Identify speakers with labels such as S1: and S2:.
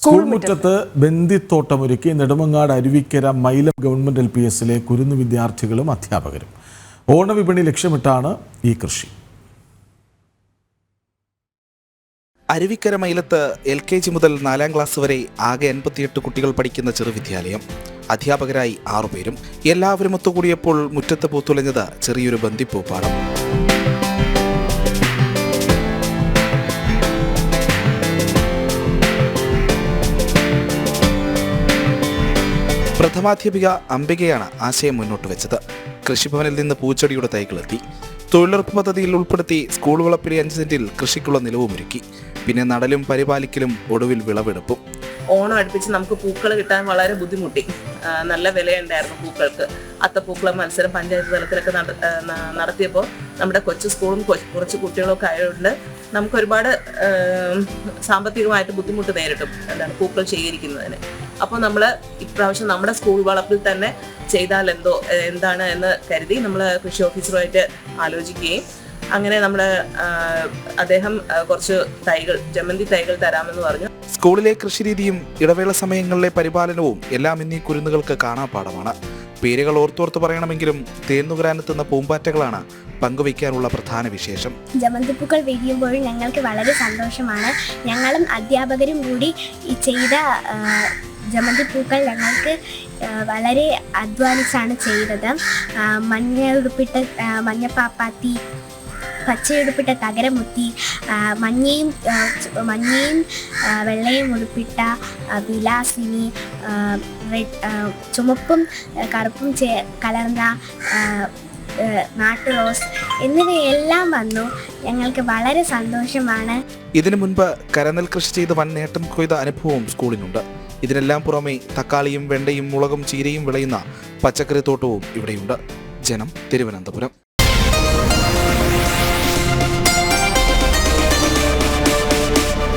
S1: School മുറ്റത്ത് ബന്ദിത്തോട്ടമൊരുക്കി Nedumangad Aruvikkara Mylam government L P എസിലെ കുരുന്ന് വിദ്യാർത്ഥികളും അധ്യാപകരും. ഓണവിപണി ലക്ഷ്യമിട്ടാണ് ഈ കൃഷി.
S2: അരുവിക്കര മൈലത്ത് എൽ കെ ജി മുതൽ നാലാം ക്ലാസ് വരെ ആകെ എൺപത്തിയെട്ട് കുട്ടികൾ പഠിക്കുന്ന ചെറുവിദ്യാലയം അധ്യാപകരായി ആറുപേരും എല്ലാവരും ഒത്തുകൂടിയപ്പോൾ മുറ്റത്ത് പൂത്തുലഞ്ഞത് ചെറിയൊരു ബന്ദിപ്പൂപ്പാടം. പ്രഥമാധ്യാപിക അംബികയാണ് ആശയം മുന്നോട്ട് വെച്ചത്. കൃഷിഭവനിൽ നിന്ന് പൂച്ചെടിയുടെ തൈകളെത്തി. തൊഴിലുറപ്പ് പദ്ധതിയിൽ ഉൾപ്പെടുത്തി സ്കൂൾ വളപ്പിലെ അഞ്ച് സെന്റിൽ കൃഷിക്കുള്ള നിലവുമൊരുക്കി പിന്നെ നടലും പരിപാലിക്കലും ഒടുവിൽ വിളവെടുപ്പും.
S3: ഓണം അടുപ്പിച്ച് നമുക്ക് പൂക്കൾ കിട്ടാൻ വളരെ ബുദ്ധിമുട്ടി. നല്ല വിലയുണ്ടായിരുന്നു പൂക്കൾക്ക്. അത്തപ്പൂക്കള മത്സരം പഞ്ചായത്ത് തലത്തിലൊക്കെ നടത്തിയപ്പോൾ നമ്മുടെ കൊച്ചു സ്കൂളും കുറച്ച് കുട്ടികളൊക്കെ ആയതുകൊണ്ട് നമുക്ക് ഒരുപാട് സാമ്പത്തികമായിട്ട് ബുദ്ധിമുട്ട് നേരിട്ടും എന്താണ് പൂക്കൾ ശേഖരിക്കുന്നതിന്. അപ്പോൾ നമ്മൾ ഇപ്രാവശ്യം നമ്മുടെ സ്കൂൾ വളപ്പിൽ തന്നെ ചെയ്താൽ എന്തോ എന്താണ് എന്ന് കരുതി നമ്മൾ കൃഷി ഓഫീസറുമായിട്ട് ആലോചിക്കുകയും അങ്ങനെ നമ്മൾ അദ്ദേഹം കുറച്ച് തൈകൾ ജമന്തി തൈകൾ തരാമെന്ന് പറഞ്ഞു.
S2: സ്കൂളിലെ കൃഷിരീതിയും ഇടവേള സമയങ്ങളിലെ പരിപാലനവും എല്ലാം ഇന്നീ കുരുന്നുകൾക്ക് കാണാപ്പാടമാണ് പേരുകൾ ഓർത്തോർത്ത് പറയണമെങ്കിലും തേന്നുകരാനെത്തുന്ന പൂമ്പാറ്റകളാണ് പങ്കുവയ്ക്കാനുള്ള പ്രധാന വിശേഷം.
S4: ജമന്തിപ്പൂക്കൾ വിരിയുമ്പോൾ ഞങ്ങൾക്ക് വളരെ സന്തോഷമാണ്. ഞങ്ങളും അധ്യാപകരും കൂടി ഈ ചെയ്ത ജമന്തിപ്പൂക്കൾ ഞങ്ങൾക്ക് വളരെ അധ്വാനിച്ചാണ് ചെയ്തത്. മഞ്ഞ ഉടുപ്പിട്ട മഞ്ഞപ്പാപ്പാത്തി പച്ചയുടുപ്പിട്ട തകരമുത്തി മുത്തി മഞ്ഞയും മഞ്ഞയും വെള്ളയും ഉടുപ്പിട്ട വിലാസിനി ചുമപ്പും കറുപ്പും ചേ കലർന്ന ആ, ആ, നാട്ടു റോസ് എന്നിവയെല്ലാം വന്നു. ഞങ്ങൾക്ക് വളരെ സന്തോഷമാണ്.
S2: ഇതിനു മുൻപ് കരനെൽ കൃഷി ചെയ്ത് വൻ നേട്ടം കൊയ്ത അനുഭവവും സ്കൂളിനുണ്ട്. ഇതിനെല്ലാം പുറമെ തക്കാളിയും വെണ്ടയും മുളകും ചീരയും വിളയുന്ന പച്ചക്കറി തോട്ടവും ഇവിടെയുണ്ട്. ജനം തിരുവനന്തപുരം.